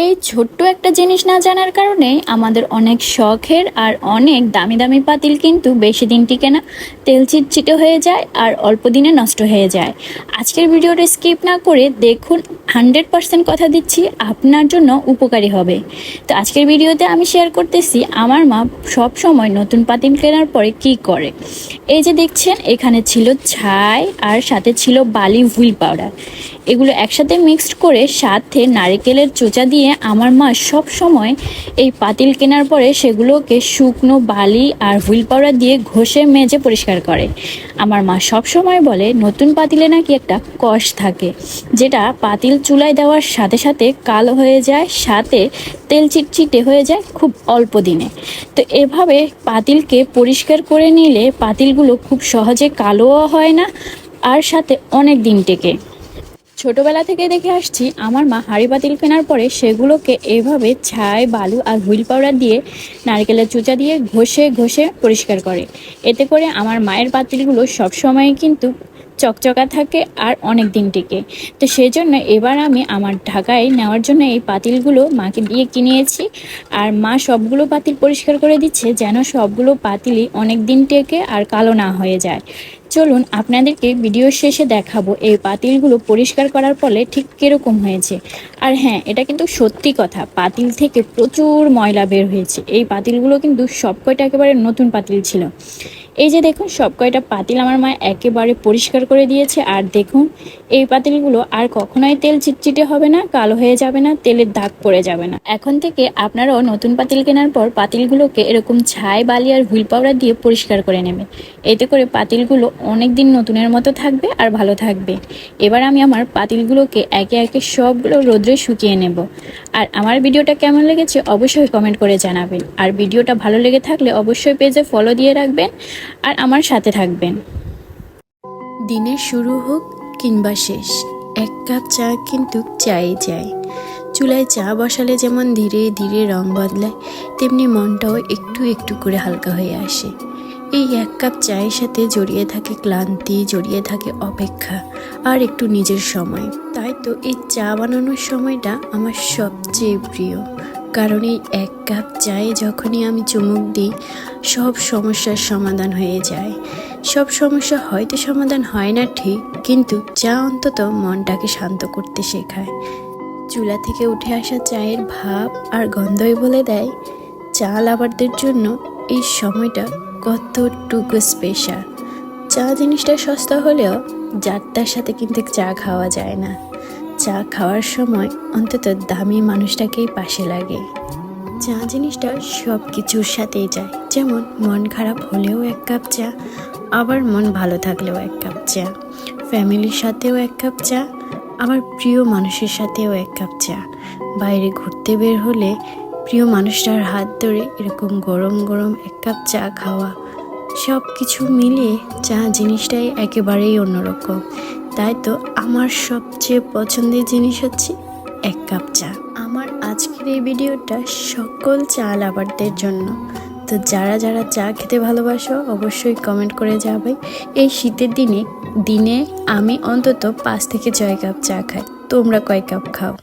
এই ছোট্ট একটা জিনিস না জানার কারণে আমাদের অনেক শখের আর অনেক দামি দামি পাতিল কিন্তু বেশি দিন টিকে না। তেল চিটচিটে হয়ে যায় আর অল্প দিনে নষ্ট হয়ে যায়। আজকের ভিডিওটা স্কিপ না করে দেখুন, হান্ড্রেড পার্সেন্ট কথা দিচ্ছি, আপনার জন্য উপকারী হবে। তো আজকের ভিডিওতে আমি শেয়ার করতেছি, আমার মা সব সময় নতুন পাতিল কেনার পরে কি করে? এই যে দেখছেন, এখানে ছিল ছাই আর সাথে ছিল বালি হুইল পাউডার। এগুলো একসাথে মিক্সড করে সাথে নারকেলের চোচা দিয়ে আমার মা সব সময় এই পাতিল কেনার পরে সেগুলোকে শুকনো বালি আর হুইল পাউডার দিয়ে ঘষে মেজে পরিষ্কার করে। আমার মা সব সময় বলে, নতুন পাতিলে নাকি একটা কষ থাকে, যেটা পাতিল চুলায় দেওয়ার সাথে সাথে কালো হয়ে যায়, সাথে তেল চিটচিটে হয়ে যায় খুব অল্প দিনে। তো এভাবে পাতিলকে পরিষ্কার করে নিলে পাতিলগুলো খুব সহজে কালোও হয় না, আর সাথে অনেক দিন টেকে। ছোটবেলা থেকে দেখে আসছি, আমার মা হাঁড়ি পাতিল কেনার পরে সেগুলোকে এভাবে ছাই, বালু আর হুইল পাউডার দিয়ে নারকেলের চুচা দিয়ে ঘষে ঘষে পরিষ্কার করে। এতে করে আমার মায়ের পাতিলগুলো সবসময় কিন্তু চকচকা থাকে আর অনেক দিন টিকে। তো সেই জন্য এবার আমি আমার ঢাকায় নেওয়ার জন্য এই পাতিলগুলো মাকে দিয়ে কিনিয়েছি আর মা সবগুলো পাতিল পরিষ্কার করে দিচ্ছে যেন সবগুলো পাতিলই অনেক দিন টেকে আর কালো না হয়ে যায়। চলুন আপনাদেরকে ভিডিও শেষে দেখাবো এই পাতিলগুলো পরিষ্কার করার ফলে ঠিক কীরকম হয়েছে। আর হ্যাঁ এটা কিন্তু সত্যি কথা, পাতিল থেকে প্রচুর ময়লা বের হয়েছে। এই পাতিলগুলো কিন্তু সব কয়টা একেবারে নতুন পাতিল ছিল। এই যে দেখুন, সব কয়টা পাতিল আমার মা একেবারে পরিষ্কার করে দিয়েছে। আর দেখুন, এই পাতিলগুলো আর কখনোই তেল চিটচিটে হবে না, কালো হয়ে যাবে না, তেলের দাগ পড়ে যাবে না। এখন থেকে আপনারাও নতুন পাতিল কেনার পর পাতিলগুলোকে এরকম ছাই, বালি আর হুইল পাউডার দিয়ে পরিষ্কার করে নেবেন। এতে করে পাতিলগুলো অনেক দিন নতুনের মতো থাকবে আর ভালো থাকবে। এবার আমি আমার পাতিলগুলোকে একে একে সবগুলো রোদ্রে শুকিয়ে নেব। আর আমার ভিডিওটা কেমন লেগেছে অবশ্যই কমেন্ট করে জানাবেন। আর ভিডিওটা ভালো লেগে থাকলে অবশ্যই পেজে ফলো দিয়ে রাখবেন। আর আমার সাথে থাকবেন। দিনের শুরু হোক কিংবা শেষ, এক কাপ চা কিন্তু চাই চাই। চুলায় চা বসালে যেমন ধীরে ধীরে রং বদলায়, তেমনি মনটাও একটু একটু করে হালকা হয়ে আসে। এই এক কাপ চায়ের সাথে জড়িয়ে থাকে ক্লান্তি, জড়িয়ে থাকে অপেক্ষা আর একটু নিজের সময়। তাই তো এই চা বানানোর সময়টা আমার সবচেয়ে প্রিয়। কারণ এই এক কাপ চায়ে যখনই আমি চুমুক দিই, সব সমস্যার সমাধান হয়ে যায়। সব সমস্যা হয়তো সমাধান হয় না ঠিক, কিন্তু চা অন্তত মনটাকে শান্ত করতে শেখায়। চুলা থেকে উঠে আসা চায়ের ভাব আর গন্ধই বলে দেয়, চা লাভারদের জন্য এই সময়টা কতটুকু স্পেশাল চা জিনিসটা সস্তা হলেও যাত্রার সাথে কিন্তু চা খাওয়া যায় না। চা খাওয়ার সময় অন্তত দামি মানুষটাকেই পাশে লাগে। চা জিনিসটা সব কিছুর সাথেই যায়। যেমন মন খারাপ হলেও এক কাপ চা, আবার মন ভালো থাকলেও এক কাপ চা। ফ্যামিলির সাথেও এক কাপ চা, আবার প্রিয় মানুষের সাথেও এক কাপ চা। বাইরে ঘুরতে বের হলে প্রিয় মানুষটার হাত ধরে এরকম গরম গরম এক কাপ চা খাওয়া সব কিছু মিলিয়ে চা জিনিসটাই একেবারেই অন্যরকম। তাই তো আমার সবচেয়ে পছন্দের জিনিস হচ্ছে এক কাপ চা। আমার আজকের এই ভিডিওটা সকল চা লাভারদের জন্য। তো যারা যারা চা খেতে ভালোবাসো, অবশ্যই কমেন্ট করে যাবে। এই শীতের দিনে দিনে আমি অন্তত পাঁচ থেকে ছয় কাপ চা খাই। তোমরা কয় কাপ খাও?